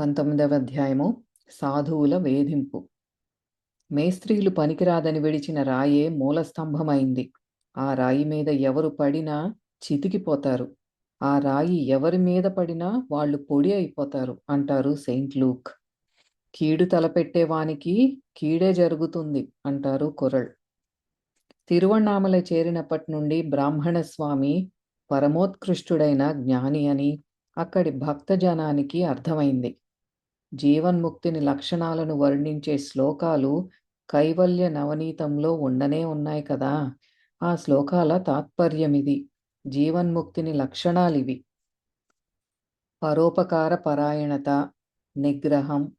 పంతొమ్మిదవ అధ్యాయము సాధువుల వేధింపు. మేస్త్రీలు పనికిరాదని విడిచిన రాయే మూలస్తంభమైంది ఆ రాయి మీద ఎవరు పడినా చితికిపోతారు. ఆ రాయి ఎవరి మీద పడినా వాళ్ళు పొడి అయిపోతారు అంటారు సెయింట్ లూక్. కీడు తలపెట్టేవానికి కీడే జరుగుతుంది అంటారు కొరళ్ తిరువణామల చేరినప్పటి నుండి బ్రాహ్మణ స్వామి పరమోత్కృష్టుడైన జ్ఞాని అని అక్కడి భక్తజనానికి అర్థమైంది. జీవన్ముక్తిని లక్షణాలను వర్ణించే శ్లోకాలు కైవల్య నవనీతంలో ఉండనే ఉన్నాయి కదా. ఆ శ్లోకాల తాత్పర్యమిది. జీవన్ముక్తిని లక్షణాలివి. పరోపకార పరాయణత నిగ్రహం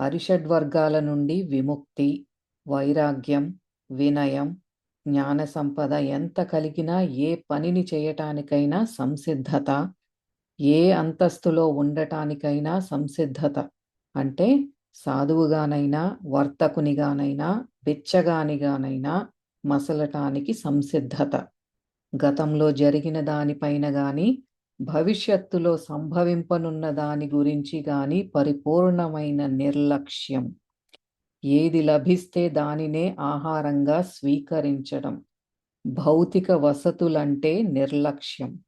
అరిషడ్వర్గాల నుండి విముక్తి వైరాగ్యం వినయం జ్ఞాన సంపద ఎంత కలిగినా ఏ పనిని చేయటానికైనా సంసిద్ధత ఏ అంతస్తులో ఉండటానికైనా సంసిద్ధత. అంటే సాధువుగానైనా వర్తకునిగానైనా బిచ్చగానిగానైనా మసలటానికి సంసిద్ధత. గతంలో జరిగిన దానిపైన గాని భవిష్యత్తులో సంభవింపనున్న దాని గురించి గాని పరిపూర్ణమైన నిర్లక్ష్యం. ఏది లభిస్తే దానినే ఆహారంగా స్వీకరించడం. భౌతిక వసతులంటే నిర్లక్ష్యం.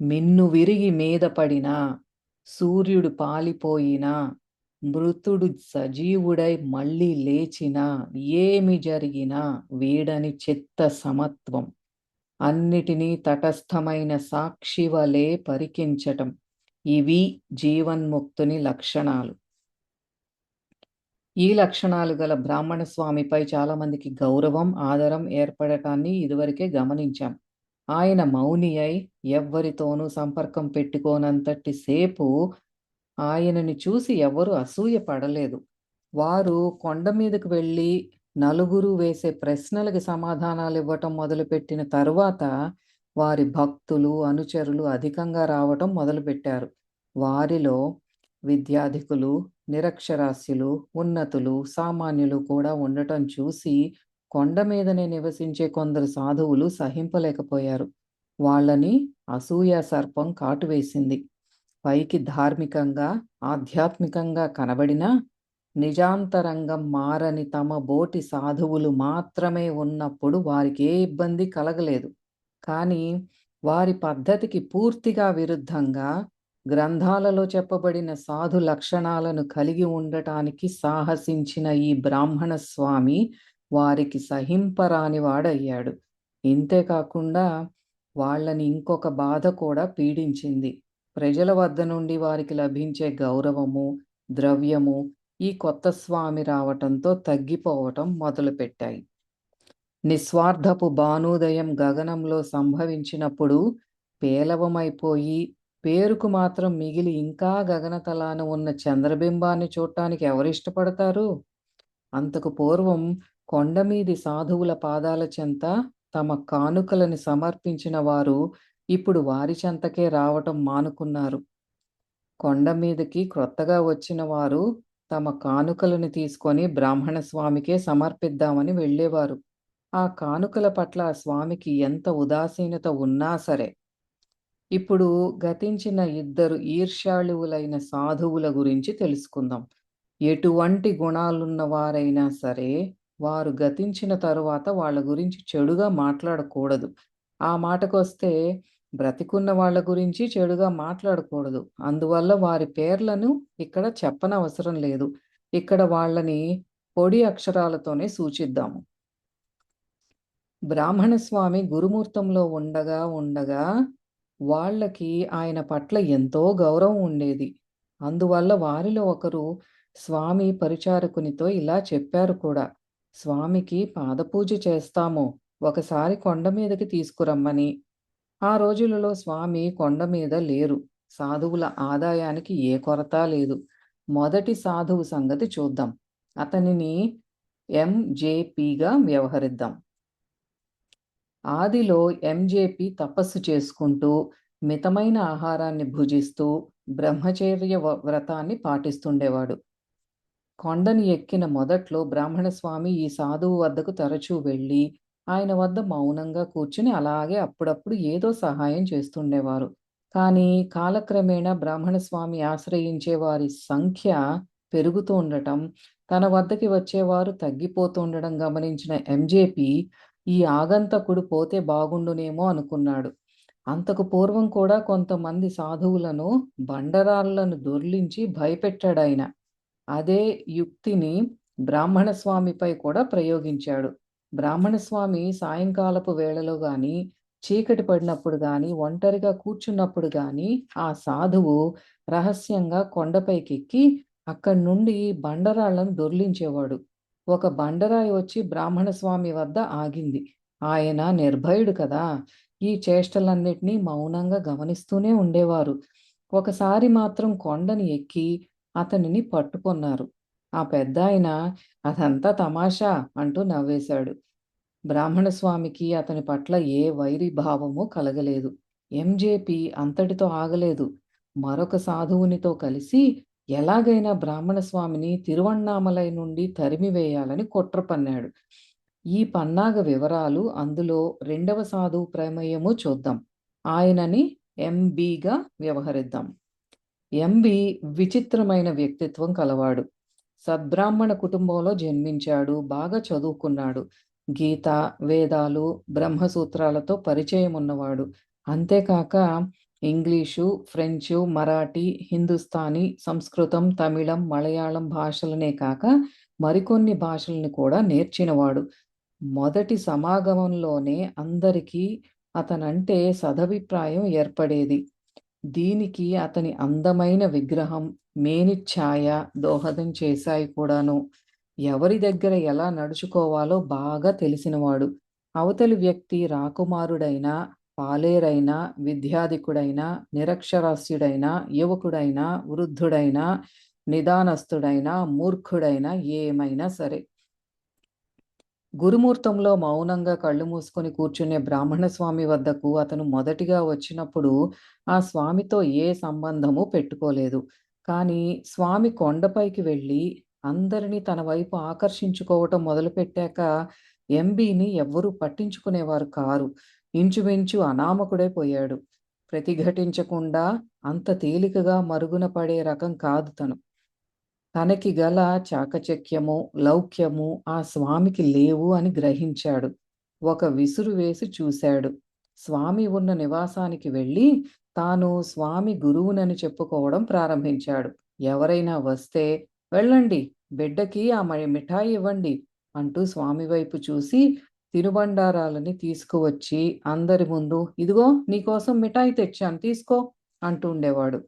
మిన్ను విరిగి మీద పడినా సూర్యుడు పాలిపోయినా మృతుడు సజీవుడై మళ్ళీ లేచినా ఏమి జరిగినా వీడని చిత్త సమత్వం. అన్నిటినీ తటస్థమైన సాక్షి వలె పరికించటం. ఇవి జీవన్ముక్తుని లక్షణాలు. ఈ లక్షణాలు గల బ్రాహ్మణ స్వామిపై చాలామందికి గౌరవం ఆదరం ఏర్పడటాన్ని ఇదివరకే గమనించాం. ఆయన మౌని అయి ఎవ్వరితోనూ సంపర్కం పెట్టుకోనంతటి సేపు ఆయనని చూసి ఎవరు అసూయ పడలేదు. వారు కొండ మీదకు వెళ్ళి నలుగురు వేసే ప్రశ్నలకు సమాధానాలు ఇవ్వటం మొదలుపెట్టిన తరువాత వారి భక్తులు అనుచరులు అధికంగా రావటం మొదలుపెట్టారు. వారిలో విద్యాధికులు నిరక్షరాస్యులు ఉన్నతులు సామాన్యులు కూడా ఉండటం చూసి కొండ మీదనే నివసించే కొందరు సాధువులు సహింపలేకపోయారు. వాళ్ళని అసూయ సర్పం కాటువేసింది పైకి ధార్మికంగా ఆధ్యాత్మికంగా కనబడినా నిజాంతరంగం మారని తమ బోటి సాధువులు మాత్రమే ఉన్నప్పుడు వారికి ఏ ఇబ్బంది కలగలేదు. కానీ వారి పద్ధతికి పూర్తిగా విరుద్ధంగా గ్రంథాలలో చెప్పబడిన సాధు లక్షణాలను కలిగి ఉండటానికి సాహసించిన ఈ బ్రాహ్మణ స్వామి వారికి సహింపరాని వాడయ్యాడు. ఇంతేకాకుండా వాళ్ళని ఇంకొక బాధ కూడా పీడించింది. ప్రజల వద్ద నుండి వారికి లభించే గౌరవము ద్రవ్యము ఈ కొత్త స్వామి రావటంతో తగ్గిపోవటం మొదలుపెట్టాయి. నిస్వార్థపు భానుదయం గగనంలో సంభవించినప్పుడు పేలవమైపోయి పేరుకు మాత్రం మిగిలి ఇంకా గగనతలాన ఉన్న చంద్రబింబాన్ని చూడటానికి ఎవరు ఇష్టపడతారు? అంతకు పూర్వం కొండమీది సాధువుల పాదాల చెంత తమ కానుకలని సమర్పించిన వారు ఇప్పుడు వారి చెంతకే రావటం మానుకున్నారు. కొండ మీదకి క్రొత్తగా వచ్చిన వారు తమ కానుకలను తీసుకొని బ్రాహ్మణ స్వామికే సమర్పిద్దామని వెళ్ళేవారు. ఆ కానుకల పట్ల స్వామికి ఎంత ఉదాసీనత ఉన్నా సరే. ఇప్పుడు గతించిన ఇద్దరు ఈర్ష్యాళువులైన సాధువుల గురించి తెలుసుకుందాం. ఎటువంటి గుణాలున్న వారైనా సరే వారు గతించిన తరువాత వాళ్ళ గురించి చెడుగా మాట్లాడకూడదు. ఆ మాటకొస్తే బ్రతికున్న వాళ్ళ గురించి చెడుగా మాట్లాడకూడదు. అందువల్ల వారి పేర్లను ఇక్కడ చెప్పనవసరం లేదు. ఇక్కడ వాళ్ళని పొడి అక్షరాలతోనే సూచిద్దాము. బ్రాహ్మణ స్వామి గురుమూర్తంలో ఉండగా ఉండగా వాళ్ళకి ఆయన పట్ల ఎంతో గౌరవం ఉండేది. అందువల్ల వారిలో ఒకరు స్వామి పరిచారకునితో ఇలా చెప్పారు కూడా. స్వామికి పాదపూజ చేస్తాము. ఒకసారి కొండ మీదకి తీసుకురమ్మని. ఆ రోజులలో స్వామి కొండ మీద లేరు. సాధువుల ఆదాయానికి ఏ కొరత లేదు. మొదటి సాధువు సంగతి చూద్దాం. అతనిని ఎంజేపిగా వ్యవహరిద్దాం. ఆదిలో ఎంజేపి తపస్సు చేసుకుంటూ మితమైన ఆహారాన్ని భుజిస్తూ బ్రహ్మచర్య వ్రతాన్ని పాటిస్తుండేవాడు. కొండని ఎక్కిన మొదట్లో బ్రాహ్మణ స్వామి ఈ సాధువు వద్దకు తరచూ వెళ్ళి ఆయన వద్ద మౌనంగా కూర్చుని అలాగే అప్పుడప్పుడు ఏదో సహాయం చేస్తుండేవారు. కానీ కాలక్రమేణా బ్రాహ్మణ స్వామి ఆశ్రయించే వారి సంఖ్య పెరుగుతూ ఉండటం తన వద్దకి వచ్చేవారు తగ్గిపోతుండడం గమనించిన ఎంజేపీ ఈ ఆగంతకుడు పోతే బాగుండునేమో అనుకున్నాడు. అంతకు పూర్వం కూడా కొంతమంది సాధువులను బండరాళ్ళను దొర్లించి భయపెట్టాడాయన. అదే యుక్తిని బ్రాహ్మణ స్వామిపై కూడా ప్రయోగించాడు. బ్రాహ్మణ స్వామి సాయంకాలపు వేళలో గాని చీకటి పడినప్పుడు గాని ఒంటరిగా కూర్చున్నప్పుడు గాని ఆ సాధువు రహస్యంగా కొండపైకెక్కి అక్కడి నుండి బండరాళ్ళను దొర్లించేవాడు. ఒక బండరాయి వచ్చి బ్రాహ్మణ స్వామి వద్ద ఆగింది. ఆయన నిర్భయుడు కదా! ఈ చేష్టలన్నిటినీ మౌనంగా గమనిస్తూనే ఉండేవారు. ఒకసారి మాత్రం కొండని ఎక్కి అతనిని పట్టుకొన్నారు. ఆ పెద్ద ఆయన అదంతా తమాషా అంటూ నవ్వేశాడు. బ్రాహ్మణ స్వామికి అతని పట్ల ఏ వైరి భావము కలగలేదు. ఎంజేపీ అంతటితో ఆగలేదు. మరొక సాధువునితో కలిసి ఎలాగైనా బ్రాహ్మణ స్వామిని తిరువణ్ణామలై నుండి తరిమివేయాలని కుట్ర పన్నాడు. ఈ పన్నాగ వివరాలు అందులో రెండవ సాధువు ప్రమేయము చూద్దాం. ఆయనని ఎంబీగా వ్యవహరిద్దాం. ఎంబి విచిత్రమైన వ్యక్తిత్వం కలవాడు. సద్బ్రాహ్మణ కుటుంబంలో జన్మించాడు బాగా చదువుకున్నాడు. గీత వేదాలు బ్రహ్మసూత్రాలతో పరిచయం ఉన్నవాడు అంతేకాక ఇంగ్లీషు ఫ్రెంచు మరాఠీ హిందుస్థానీ సంస్కృతం తమిళం మలయాళం భాషలనే కాక మరికొన్ని భాషల్ని కూడా నేర్చినవాడు. మొదటి సమాగమంలోనే అందరికీ అతనంటే సదభిప్రాయం ఏర్పడేది. దీనికి అతని అందమైన విగ్రహం మేనిఛాయ దోహదం చేశాయి కూడాను. ఎవరి దగ్గర ఎలా నడుచుకోవాలో బాగా తెలిసినవాడు. అవతలి వ్యక్తి రాకుమారుడైనా పాలేరైనా విద్యాధికుడైనా నిరక్షరాస్యుడైనా యువకుడైనా వృద్ధుడైనా నిదానస్తుడైనా మూర్ఖుడైనా ఏమైనా సరే. గురుమూర్తంలో మౌనంగా కళ్ళు మూసుకొని కూర్చునే బ్రాహ్మణ స్వామి వద్దకు అతను మొదటిగా వచ్చినప్పుడు ఆ స్వామితో ఏ సంబంధము పెట్టుకోలేదు. కానీ స్వామి కొండపైకి వెళ్ళి అందరినీ తన వైపు ఆకర్షించుకోవటం మొదలుపెట్టాక ఎంబీని ఎవ్వరూ పట్టించుకునేవారు కారు. ఇంచుమించు అనామకుడైపోయాడు ప్రతిఘటించకుండా అంత తేలికగా మరుగున పడే రకం కాదు తను. తనకి గల చాకచక్యము లౌక్యము ఆ స్వామికి లేవు అని గ్రహించాడు. ఒక విసురు వేసి చూశాడు. స్వామి ఉన్న నివాసానికి వెళ్ళి తాను స్వామి గురువునని చెప్పుకోవడం ప్రారంభించాడు. ఎవరైనా వస్తే వెళ్ళండి బిడ్డకి ఆ మిఠాయి ఇవ్వండి అంటూ స్వామి వైపు చూసి తినుబండారాలని తీసుకువచ్చి అందరి ముందు ఇదిగో నీకోసం మిఠాయి తెచ్చాను తీసుకో అంటూ ఉండేవాడు.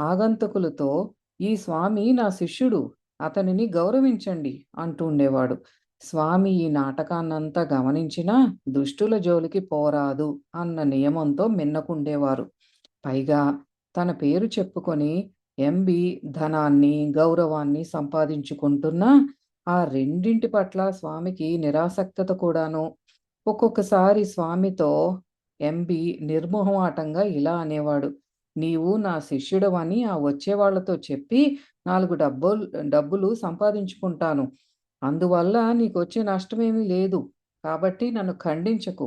ఆగంతకులతో ఈ స్వామి నా శిష్యుడు అతనిని గౌరవించండి అంటూ ఉండేవాడు. స్వామి ఈ నాటకాన్నంతా గమనించినా దుష్టుల జోలికి పోరాదు అన్న నియమంతో మిన్నకుండేవారు. పైగా తన పేరు చెప్పుకొని ఎంబి ధనాన్ని గౌరవాన్ని సంపాదించుకుంటున్నా ఆ రెండింటి పట్ల స్వామికి నిరాసక్తత కూడాను. ఒక్కొక్కసారి స్వామితో ఎంబి నిర్మోహమాటంగా ఇలా అనేవాడు నీవు నా శిష్యుడవని ఆ వచ్చేవాళ్ళతో చెప్పి నాలుగు డబ్బులు డబ్బులు సంపాదించుకుంటాను. అందువల్ల నీకు వచ్చే నష్టమేమీ లేదు. కాబట్టి నన్ను ఖండించకు.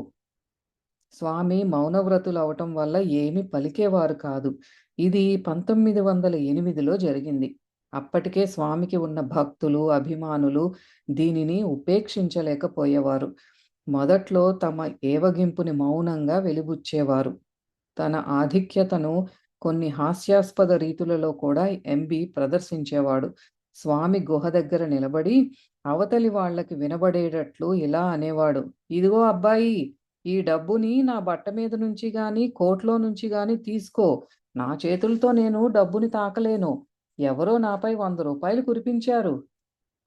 స్వామి మౌనవ్రతులు అవటం వల్ల ఏమి పలికేవారు కాదు. ఇది పంతొమ్మిది వందల ఎనిమిదిలో జరిగింది. అప్పటికే స్వామికి ఉన్న భక్తులు అభిమానులు దీనిని ఉపేక్షించలేకపోయేవారు. మొదట్లో తమ ఏవగింపుని మౌనంగా వెలిబుచ్చేవారు. తన ఆధిక్యతను కొన్ని హాస్యాస్పద రీతులలో కూడా ఎంబి ప్రదర్శించేవాడు. స్వామి గుహ దగ్గర నిలబడి అవతలి వాళ్ళకి వినబడేటట్లు ఇలా అనేవాడు ఇదిగో అబ్బాయి ఈ డబ్బుని నా బట్ట మీద నుంచి గాని కోట్లో నుంచి గాని తీసుకో. నా చేతులతో నేను డబ్బుని తాకలేను. ఎవరో నాపై వంద రూపాయలు కురిపించారు.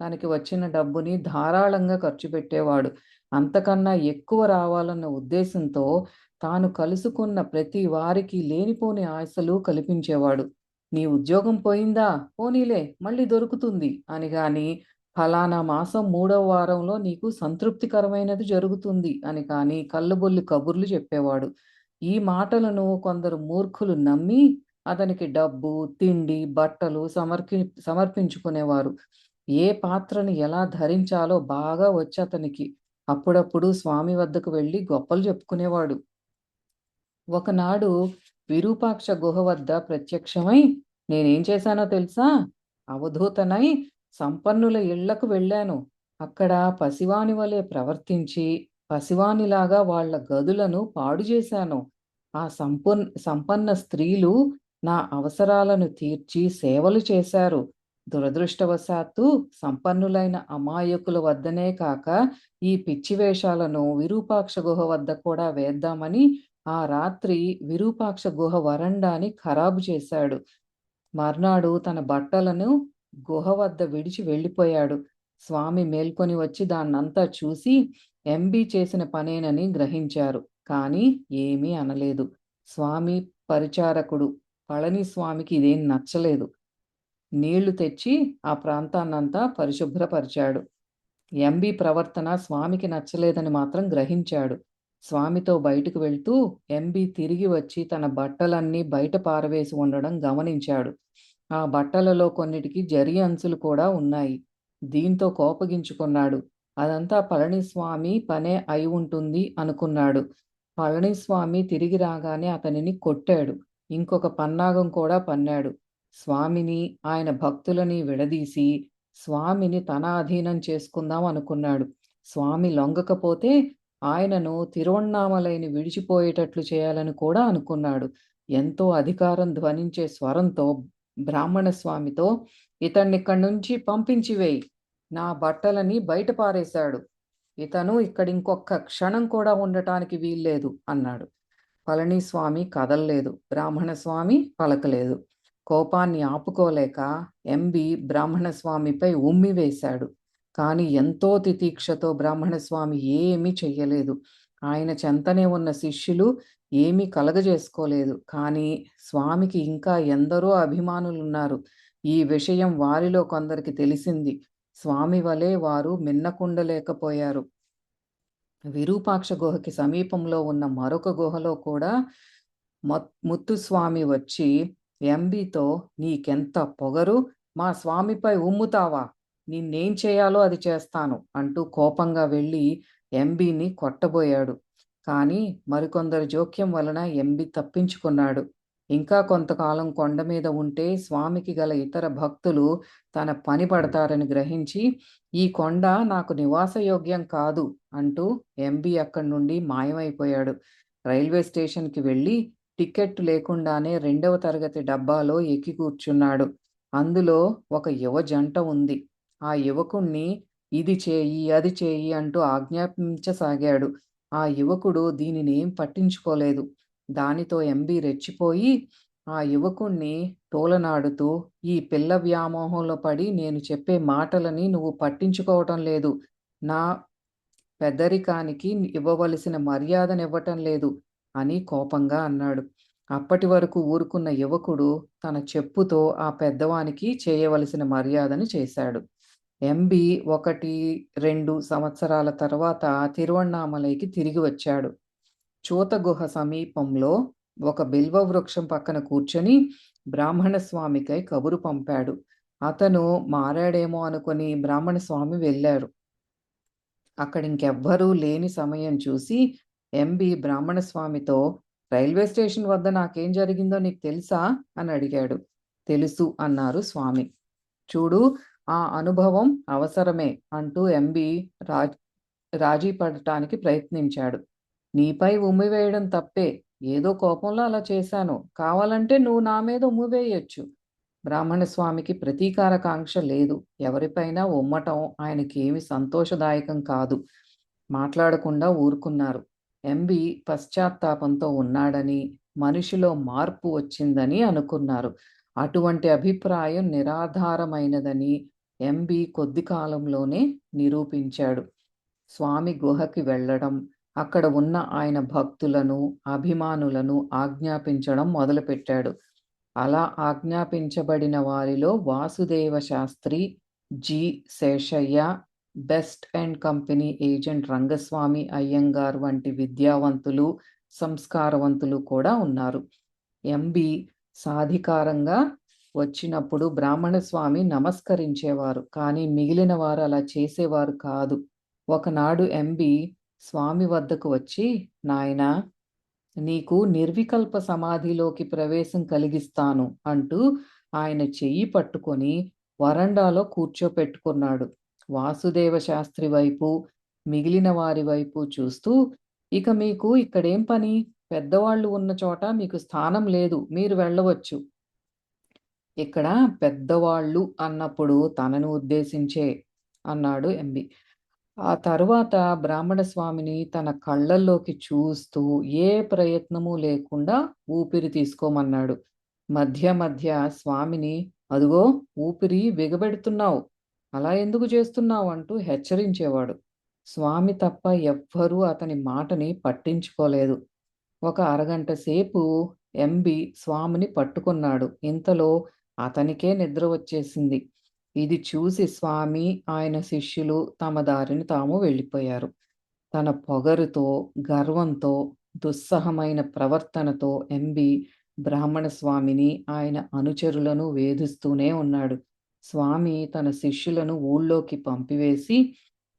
తనకి వచ్చిన డబ్బుని ధారాళంగా ఖర్చు పెట్టేవాడు. అంతకన్నా ఎక్కువ రావాలన్న ఉద్దేశంతో తాను కలుసుకున్న ప్రతి వారికి లేనిపోని ఆశలు కల్పించేవాడు. నీ ఉద్యోగం పోయిందా? పోనీలే మళ్ళీ దొరుకుతుంది. అని గాని ఫలానా మాసం మూడవ వారంలో నీకు సంతృప్తికరమైనది జరుగుతుంది అని కాని కళ్ళబొల్లి కబుర్లు చెప్పేవాడు. ఈ మాటలను కొందరు మూర్ఖులు నమ్మి అతనికి డబ్బు తిండి బట్టలు సమర్పి సమర్పించుకునేవారు. ఏ పాత్రని ఎలా ధరించాలో బాగా వచ్చి అతనికి అప్పుడప్పుడు స్వామి వద్దకు వెళ్ళి గొప్పలు చెప్పుకునేవాడు. ఒకనాడు విరూపాక్ష గుహ వద్ద ప్రత్యక్షమై నేనేం చేశానో తెలుసా? అవధూతనై సంపన్నుల ఇళ్ళకు వెళ్ళాను. అక్కడ పసివాని వలె ప్రవర్తించి పసివానిలాగా వాళ్ళ గదులను పాడు చేశాను. ఆ సంపన్ సంపన్న స్త్రీలు నా అవసరాలను తీర్చి సేవలు చేశారు. దురదృష్టవశాత్తు సంపన్నులైన అమాయకుల వద్దనే కాక ఈ పిచ్చి వేషాలను విరూపాక్ష గుహ వద్ద కూడా వేద్దామని ఆ రాత్రి విరూపాక్ష గుహ వరండాని ఖరాబు చేశాడు. మర్నాడు తన బట్టలను గుహ వద్ద విడిచి వెళ్ళిపోయాడు. స్వామి మేల్కొని వచ్చి దాన్నంతా చూసి ఎంబీ చేసిన పనేనని గ్రహించారు. కానీ ఏమీ అనలేదు. స్వామి పరిచారకుడు. పళనిస్వామికి ఇదేం నచ్చలేదు. నీళ్ళు తెచ్చి ఆ ప్రాంతాన్నంతా పరిశుభ్రపరిచాడు. ఎంబీ ప్రవర్తన స్వామికి నచ్చలేదని మాత్రం గ్రహించాడు. స్వామితో బయటకు వెళ్తూ ఎంబీ తిరిగి వచ్చి తన బట్టలన్నీ బయట పారవేసి ఉండడం గమనించాడు. ఆ బట్టలలో కొన్నిటికి జరి అంచులు కూడా ఉన్నాయి. దీంతో కోపగించుకున్నాడు. అదంతా పళనిస్వామి పనే అయి ఉంటుంది అనుకున్నాడు. పళనిస్వామి తిరిగి రాగానే అతనిని కొట్టాడు. ఇంకొక పన్నాగం కూడా పన్నాడు. స్వామిని ఆయన భక్తులని విడదీసి స్వామిని తన అధీనం చేసుకుందాం అనుకున్నాడు. స్వామి లొంగకపోతే ఆయనను తిరువణ్ణామలైని విడిచిపోయేటట్లు చేయాలని కూడా అనుకున్నాడు. ఎంతో అధికారం ధ్వనించే స్వరంతో బ్రాహ్మణ స్వామితో ఇతన్నిక్కడి నుంచి పంపించివేయి నా బట్టలని బయట పారేశాడు. ఇతను ఇక్కడ ఇంకొక క్షణం కూడా ఉండటానికి వీల్లేదు అన్నాడు. పళనిస్వామి కదల్లేదు. బ్రాహ్మణ స్వామి పలకలేదు. కోపాన్ని ఆపుకోలేక ఎంబి బ్రాహ్మణ స్వామిపై ఉమ్మి వేశాడు. కానీ ఎంతో తితీక్షతో బ్రాహ్మణ స్వామి ఏమీ చెయ్యలేదు. ఆయన చెంతనే ఉన్న శిష్యులు ఏమీ కలగజేసుకోలేదు. కానీ స్వామికి ఇంకా ఎందరో అభిమానులున్నారు. ఈ విషయం వారిలో కొందరికి తెలిసింది. స్వామి వలె వారు మిన్నకుండలేకపోయారు. విరూపాక్ష గుహకి సమీపంలో ఉన్న మరొక గుహలో కూడా ముత్తుస్వామి వచ్చి ఎంబీతో నీకెంత పొగరు? మా స్వామిపై ఉమ్ముతావా? నిన్నేం చేయాలో అది చేస్తాను అంటూ కోపంగా వెళ్ళి ఎంబీని కొట్టబోయాడు. కానీ మరికొందరు జోక్యం వలన ఎంబి తప్పించుకున్నాడు. ఇంకా కొంతకాలం కొండ మీద ఉంటే స్వామికి గల ఇతర భక్తులు తన పని పడతారని గ్రహించి ఈ కొండ నాకు నివాసయోగ్యం కాదు అంటూ ఎంబి అక్కడి నుండి మాయమైపోయాడు. రైల్వే స్టేషన్కి వెళ్ళి టికెట్ లేకుండానే రెండవ తరగతి డబ్బాలో ఎక్కి కూర్చున్నాడు. అందులో ఒక యువ జంట ఉంది. ఆ యువకుణ్ణి ఇది చేయి అది చేయి అంటూ ఆజ్ఞాపించసాగాడు. ఆ యువకుడు దీనిని ఏం పట్టించుకోలేదు. దానితో ఎంబీ రెచ్చిపోయి ఆ యువకుణ్ణి తోలనాడుతూ ఈ పిల్ల వ్యామోహంలో పడి నేను చెప్పే మాటలని నువ్వు పట్టించుకోవటం లేదు. నా పెద్దరికానికి ఇవ్వవలసిన మర్యాదనివ్వటం లేదు అని కోపంగా అన్నాడు. అప్పటి వరకు ఊరుకున్న యువకుడు తన చెప్పుతో ఆ పెద్దవానికి చేయవలసిన మర్యాదని చేశాడు. ఎంబి ఒకటి రెండు సంవత్సరాల తర్వాత తిరువణ్ణామలైకి తిరిగి వచ్చాడు. చూతగుహ సమీపంలో ఒక బిల్వ వృక్షం పక్కన కూర్చొని బ్రాహ్మణ స్వామికై కబురు పంపాడు. అతను మారాడేమో అనుకుని బ్రాహ్మణ స్వామి వెళ్ళారు. అక్కడ ఇంకెవ్వరూ లేని సమయం చూసి ఎంబి బ్రాహ్మణ స్వామితో రైల్వే స్టేషన్ వద్ద నాకేం జరిగిందో నీకు తెలుసా? అని అడిగాడు. తెలుసు అన్నారు స్వామి. చూడు ఆ అనుభవం అవసరమే అంటూ ఎంబి రాజ్ రాజీ పడటానికి ప్రయత్నించాడు. నీపై ఉమ్మివేయడం తప్పే. ఏదో కోపంలో అలా చేశాను. కావాలంటే నువ్వు నా మీద ఉమ్మివేయచ్చు బ్రాహ్మణ స్వామికి ప్రతీకారకాంక్ష లేదు. ఎవరిపైనా ఉమ్మటం ఆయనకి ఏమి సంతోషదాయకం కాదు. మాట్లాడకుండా ఊరుకున్నారు. ఎంబి పశ్చాత్తాపంతో ఉన్నాడని మనిషిలో మార్పు వచ్చిందని అనుకున్నారు. అటువంటి అభిప్రాయం నిరాధారమైనదని ఎంబి కొద్ది కాలంలోనే నిరూపించాడు. స్వామి గుహకి వెళ్ళడం అక్కడ ఉన్న ఆయన భక్తులను అభిమానులను ఆజ్ఞాపించడం మొదలుపెట్టాడు. అలా ఆజ్ఞాపించబడిన వారిలో Vasudeva Sastri G. Seshayya best and company agent Rangaswamy Iyengar వంటి విద్యావంతులు సంస్కారవంతులు కూడా ఉన్నారు. ఎంబి సాధికారంగా వచ్చినప్పుడు బ్రాహ్మణ స్వామి నమస్కరించేవారు. కానీ మిగిలిన వారు అలా చేసేవారు కాదు. ఒకనాడు ఎంబి స్వామి వద్దకు వచ్చి నాయన నీకు నిర్వికల్ప సమాధిలోకి ప్రవేశం కలిగిస్తాను అంటూ ఆయన చెయ్యి పట్టుకొని వరండాలో కూర్చోపెట్టుకున్నాడు. వాసుదేవ శాస్త్రి వైపు మిగిలిన వారి వైపు చూస్తూ ఇక మీకు ఇక్కడేం పని? పెద్దవాళ్ళు ఉన్న చోట మీకు స్థానం లేదు మీరు వెళ్ళవచ్చు. ఇక్కడ పెద్దవాళ్ళు అన్నప్పుడు తనను ఉద్దేశించే అన్నాడు ఎంబి ఆ తరువాత బ్రాహ్మణ స్వామిని తన కళ్ళల్లోకి చూస్తూ ఏ ప్రయత్నము లేకుండా ఊపిరి తీసుకోమన్నాడు. మధ్య మధ్య స్వామిని అదుగో ఊపిరి బిగబెడుతున్నావు అలా ఎందుకు చేస్తున్నావు? అంటూ హెచ్చరించేవాడు. స్వామి తప్ప ఎవ్వరూ అతని మాటని పట్టించుకోలేదు. ఒక అరగంట సేపు ఎంబి స్వామిని పట్టుకున్నాడు. ఇంతలో అతనికే నిద్ర వచ్చేసింది. ఇది చూసి స్వామి ఆయన శిష్యులు తమ దారిని తాము వెళ్ళిపోయారు. తన పొగరుతో గర్వంతో దుస్సహమైన ప్రవర్తనతో ఎంబి బ్రాహ్మణ స్వామిని ఆయన అనుచరులను వేధిస్తూనే ఉన్నాడు. స్వామి తన శిష్యులను ఊళ్ళోకి పంపివేసి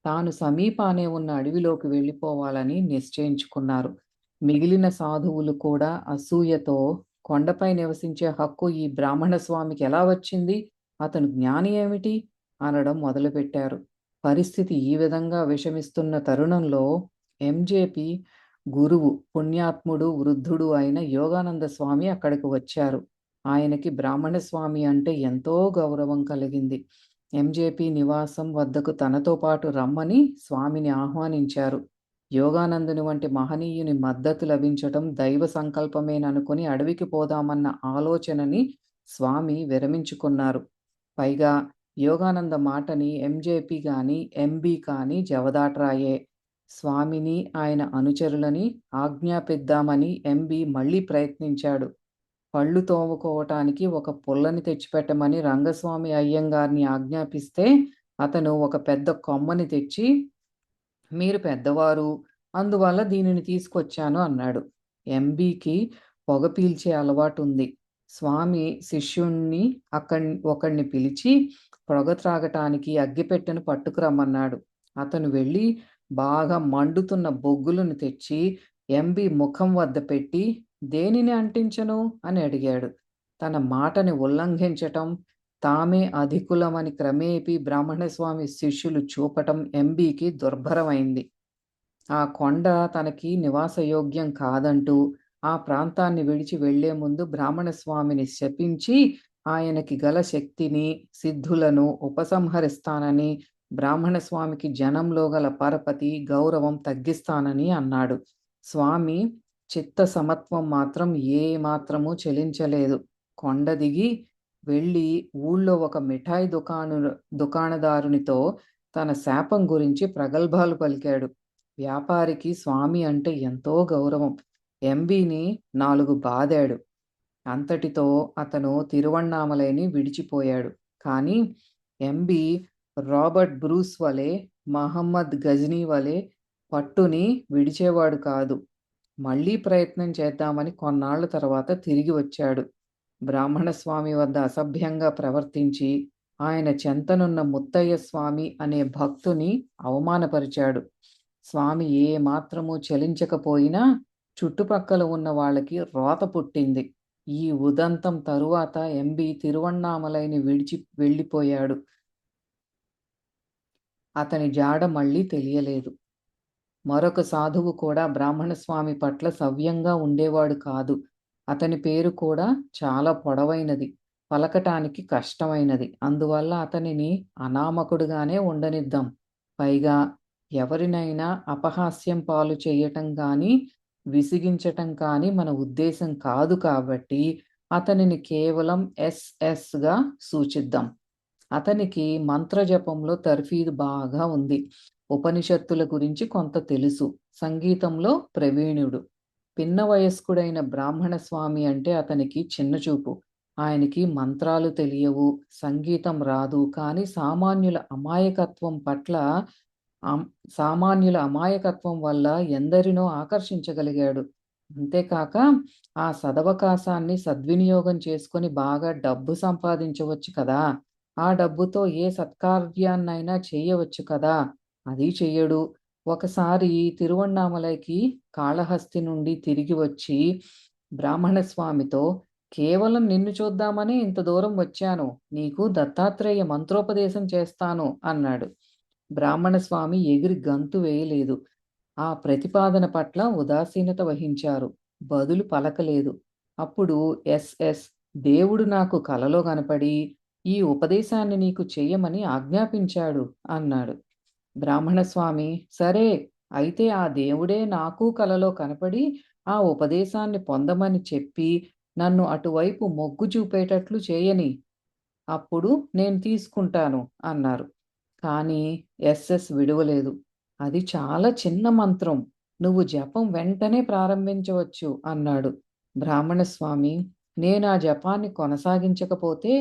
తాను సమీపానే ఉన్న అడవిలోకి వెళ్ళిపోవాలని నిశ్చయించుకున్నారు. మిగిలిన సాధువులు కూడా అసూయతో కొండపై నివసించే హక్కు ఈ బ్రాహ్మణ స్వామికి ఎలా వచ్చింది? అతను జ్ఞాని ఏమిటి? అనడం మొదలుపెట్టారు. పరిస్థితి ఈ విధంగా విషమిస్తున్న తరుణంలో ఎంజేపీ గురువు పుణ్యాత్ముడు వృద్ధుడు అయిన యోగానంద స్వామి అక్కడికి వచ్చారు. ఆయనకి బ్రాహ్మణ స్వామి అంటే ఎంతో గౌరవం కలిగింది. ఎంజేపీ నివాసం వద్దకు తనతో పాటు రమ్మని స్వామిని ఆహ్వానించారు. యోగానందుని వంటి మహనీయుని మద్దతు లభించటం దైవ సంకల్పమేననుకుని అడవికి పోదామన్న ఆలోచనని స్వామి విరమించుకున్నారు. పైగా యోగానంద మాటని ఎంజేపీ కానీ ఎంబీ కానీ జవదాట్రాయే. స్వామిని ఆయన అనుచరులని ఆజ్ఞాపిద్దామని ఎంబీ మళ్ళీ ప్రయత్నించాడు. పళ్ళు తోముకోవటానికి ఒక పుల్లని తెచ్చిపెట్టమని రంగస్వామి అయ్యంగారిని ఆజ్ఞాపిస్తే అతను ఒక పెద్ద కొమ్మని తెచ్చి మీరు పెద్దవారు అందువల్ల దీనిని తీసుకొచ్చాను అన్నాడు. ఎంబీకి పొగ పీల్చే అలవాటు ఉంది స్వామి శిష్యుణ్ణి అక్కడి ఒకడిని పిలిచి పొగ త్రాగటానికి అగ్గిపెట్టెను పట్టుకురమ్మన్నాడు. అతను వెళ్ళి బాగా మండుతున్న బొగ్గులను తెచ్చి ఎంబీ ముఖం వద్ద పెట్టి దేనిని అంటించను? అని అడిగాడు. తన మాటని ఉల్లంఘించటం తామే అధికులమని క్రమేపీ బ్రాహ్మణస్వామి శిష్యులు చూపటం ఎంబీకి దుర్భరమైంది. ఆ కొండ తనకి నివాసయోగ్యం కాదంటూ ఆ ప్రాంతాన్ని విడిచి వెళ్ళే ముందు బ్రాహ్మణ స్వామిని శపించి ఆయనకి గల శక్తిని సిద్ధులను ఉపసంహరిస్తానని బ్రాహ్మణ స్వామికి జనంలో గల పరపతి గౌరవం తగ్గిస్తానని అన్నాడు. స్వామి చిత్త సమత్వం మాత్రం ఏ మాత్రము చెలించలేదు. కొండ దిగి వెళ్ళి ఊళ్ళో ఒక మిఠాయి దుకాణు దుకాణదారునితో తన శాపం గురించి ప్రగల్భాలు పలికాడు. వ్యాపారికి స్వామి అంటే ఎంతో గౌరవం. ఎంబీని నాలుగు బాదాడు. అంతటితో అతను తిరువణ్ణామలైని విడిచిపోయాడు. కానీ ఎంబి రాబర్ట్ బ్రూస్ వలె మహమ్మద్ గజ్నీ వలె పట్టుని విడిచేవాడు కాదు. మళ్ళీ ప్రయత్నం చేద్దామని కొన్నాళ్ళ తర్వాత తిరిగి వచ్చాడు. బ్రాహ్మణ స్వామి వద్ద అసభ్యంగా ప్రవర్తించి ఆయన చెంతనున్న ముత్తయ్య స్వామి అనే భక్తుని అవమానపరిచాడు. స్వామి ఏ మాత్రము చలించకపోయినా చుట్టుపక్కల ఉన్న వాళ్ళకి రోత పుట్టింది. ఈ ఉదంతం తరువాత ఎంబి తిరువన్నామలైని విడిచి వెళ్ళిపోయాడు. అతని జాడ మళ్ళీ తెలియలేదు. మరొక సాధువు కూడా బ్రాహ్మణ స్వామి పట్ల సవ్యంగా ఉండేవాడు కాదు. అతని పేరు కూడా చాలా పొడవైనది పలకటానికి కష్టమైనది. అందువల్ల అతనిని అనామకుడుగానే ఉండనిద్దాం. పైగా ఎవరినైనా అపహాస్యం పాలు చేయటం కానీ విసిగించటం కానీ మన ఉద్దేశం కాదు కాబట్టి అతనిని కేవలం ఎస్ఎస్గా సూచిద్దాం. అతనికి మంత్రజపంలో తర్ఫీదు బాగా ఉంది. ఉపనిషత్తుల గురించి కొంత తెలుసు. సంగీతంలో ప్రవీణుడు. పిన్న వయస్కుడైన బ్రాహ్మణ స్వామి అంటే అతనికి చిన్నచూపు ఆయనకి మంత్రాలు తెలియవు సంగీతం రాదు కానీ సామాన్యుల అమాయకత్వం పట్ల సామాన్యుల అమాయకత్వం వల్ల ఎందరినో ఆకర్షించగలిగాడు. అంతేకాక ఆ సదవకాశాన్ని సద్వినియోగం చేసుకొని బాగా డబ్బు సంపాదించవచ్చు కదా. ఆ డబ్బుతో ఏ సత్కార్యాన్నైనా చేయవచ్చు కదా. అది చెయ్యడు. ఒకసారి తిరువణ్ణామలైకి కాళహస్తి నుండి తిరిగి వచ్చి బ్రాహ్మణ స్వామితో కేవలం నిన్ను చూద్దామని ఇంత దూరం వచ్చాను. నీకు దత్తాత్రేయ మంత్రోపదేశం చేస్తాను అన్నాడు. బ్రాహ్మణ స్వామి ఎగిరి గంతు వేయలేదు. ఆ ప్రతిపాదన పట్ల ఉదాసీనత వహించారు. బదులు పలకలేదు. అప్పుడు ఎస్ఎస్ దేవుడు నాకు కలలో కనపడి ఈ ఉపదేశాన్ని నీకు చెయ్యమని ఆజ్ఞాపించాడు అన్నాడు. బ్రాహ్మణస్వామి సరే అయితే ఆ దేవుడే నాకు కలలో కనపడి ఆ ఉపదేశాన్ని పొందమని చెప్పి నన్ను అటువైపు మొగ్గు చూపేటట్లు చేయని. అప్పుడు నేను తీసుకుంటాను అన్నారు. కానీ ఎస్ఎస్ విడవలేదు. అది చాలా చిన్న మంత్రం. నువ్వు జపం వెంటనే ప్రారంభించవచ్చు అన్నాడు. బ్రాహ్మణస్వామి నేను ఆ జపాన్ని కొనసాగించకపోతే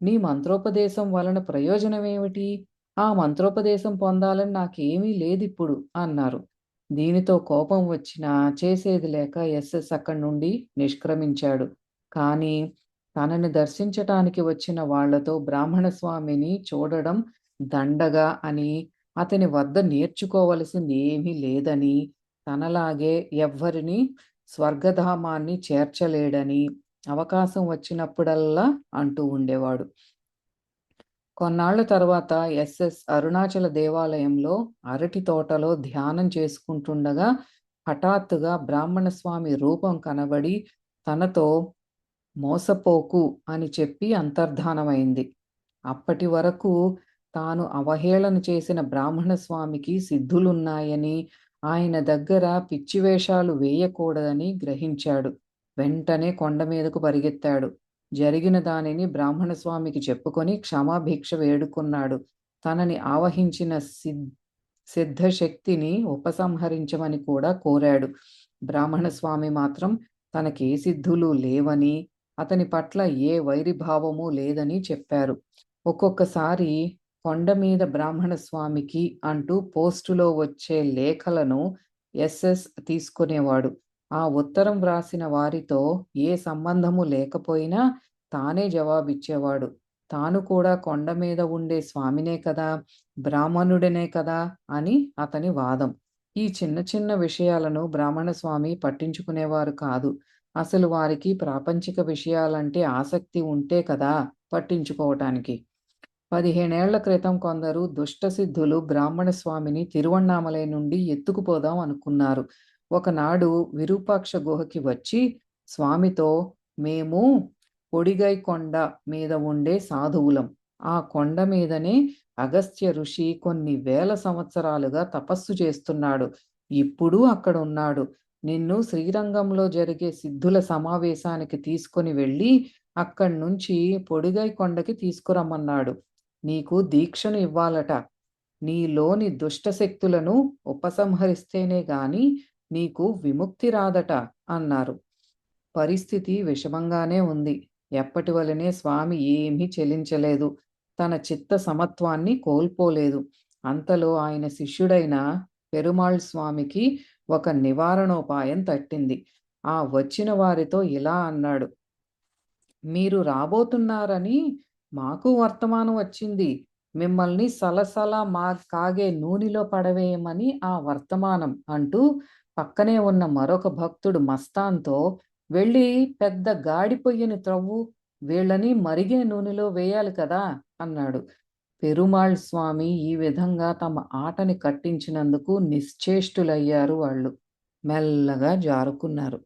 నీ మంత్రోపదేశం వలన ప్రయోజనమేమిటి? ఆ మంత్రోపదేశం పొందాలని నాకేమీ లేదిప్పుడు అన్నారు. దీనితో కోపం వచ్చినా చేసేది లేక ఎస్ఎస్ అక్కడి నుండి నిష్క్రమించాడు. కానీ తనని దర్శించటానికి వచ్చిన వాళ్ళతో బ్రాహ్మణ స్వామిని చూడడం దండగా అని అతని వద్ద నేర్చుకోవలసింది ఏమీ లేదని తనలాగే ఎవ్వరిని స్వర్గధామాన్ని చేర్చలేడని అవకాశం వచ్చినప్పుడల్లా అంటూ ఉండేవాడు. కొన్నాళ్ళ తర్వాత ఎస్ఎస్ అరుణాచల దేవాలయంలో అరటి తోటలో ధ్యానం చేసుకుంటుండగా హఠాత్తుగా బ్రాహ్మణ స్వామి రూపం కనబడి తనతో మోసపోకు అని చెప్పి అంతర్ధానమైంది. అప్పటి వరకు తాను అవహేళన చేసిన బ్రాహ్మణ స్వామికి సిద్ధులున్నాయని ఆయన దగ్గర పిచ్చివేషాలు వేయకూడదని గ్రహించాడు. వెంటనే కొండ మీదకు పరిగెత్తాడు. జరిగిన దానిని బ్రాహ్మణ స్వామికి చెప్పుకొని క్షమాభిక్ష వేడుకున్నాడు. తనని ఆవహించిన సిద్ సిద్ధశక్తిని ఉపసంహరించమని కూడా కోరాడు. బ్రాహ్మణ స్వామి మాత్రం తనకే సిద్ధులు లేవని అతని పట్ల ఏ వైరిభావము లేదని చెప్పారు. ఒక్కొక్కసారి కొండ మీద బ్రాహ్మణ స్వామికి అంటూ పోస్టులో వచ్చే లేఖలను ఎస్ఎస్ తీసుకునేవాడు. ఆ ఉత్తరం వ్రాసిన వారితో ఏ సంబంధము లేకపోయినా తానే జవాబిచ్చేవాడు. తాను కూడా కొండ మీద ఉండే స్వామినే కదా బ్రాహ్మణుడనే కదా అని అతని వాదం. ఈ చిన్న చిన్న విషయాలను బ్రాహ్మణ స్వామి పట్టించుకునేవారు కాదు. అసలు వారికి ప్రాపంచిక విషయాలంటే ఆసక్తి ఉంటే కదా పట్టించుకోవటానికి. పదిహేనేళ్ళ క్రితం కొందరు దుష్టసిద్ధులు బ్రాహ్మణ స్వామిని తిరువణ్ణామలై నుండి ఎత్తుకుపోదాం అనుకున్నారు. ఒకనాడు విరూపాక్ష గుహకి వచ్చి స్వామితో మేము పొడిగై కొండ మీద ఉండే సాధువులం. ఆ కొండ మీదనే అగస్త్య ఋషి కొన్ని వేల సంవత్సరాలుగా తపస్సు చేస్తున్నాడు. ఇప్పుడు అక్కడ ఉన్నాడు నిన్ను శ్రీరంగంలో జరిగే సిద్ధుల సమావేశానికి తీసుకొని వెళ్ళి అక్కడి నుంచి పొడిగై కొండకి తీసుకురమ్మన్నాడు. నీకు దీక్షను ఇవ్వాలట. నీలోని దుష్టశక్తులను ఉపసంహరిస్తేనే గాని నీకు విముక్తి రాదట అన్నారు. పరిస్థితి విషమంగానే ఉంది. ఎప్పటి వలనే స్వామి ఏమీ చెలించలేదు. తన చిత్త సమత్వాన్ని కోల్పోలేదు. అంతలో ఆయన శిష్యుడైన పెరుమాళ్ స్వామికి ఒక నివారణోపాయం తట్టింది. ఆ వచ్చిన వారితో ఇలా అన్నాడు. మీరు రాబోతున్నారని మాకు వర్తమానం వచ్చింది. మిమ్మల్ని సలసల మా కాగే నూనెలో పడవేయమని ఆ వర్తమానం అంటూ పక్కనే ఉన్న మరొక భక్తుడు మస్తాన్తో వెళ్ళి పెద్ద గాడి పొయ్యిని త్రవ్వు వీళ్ళని మరిగే నూనెలో వేయాలి కదా అన్నాడు. పెరుమాళ్ స్వామి ఈ విధంగా తమ ఆటని కట్టించినందుకు నిశ్చేష్టులయ్యారు వాళ్ళు. మెల్లగా జారుకున్నారు.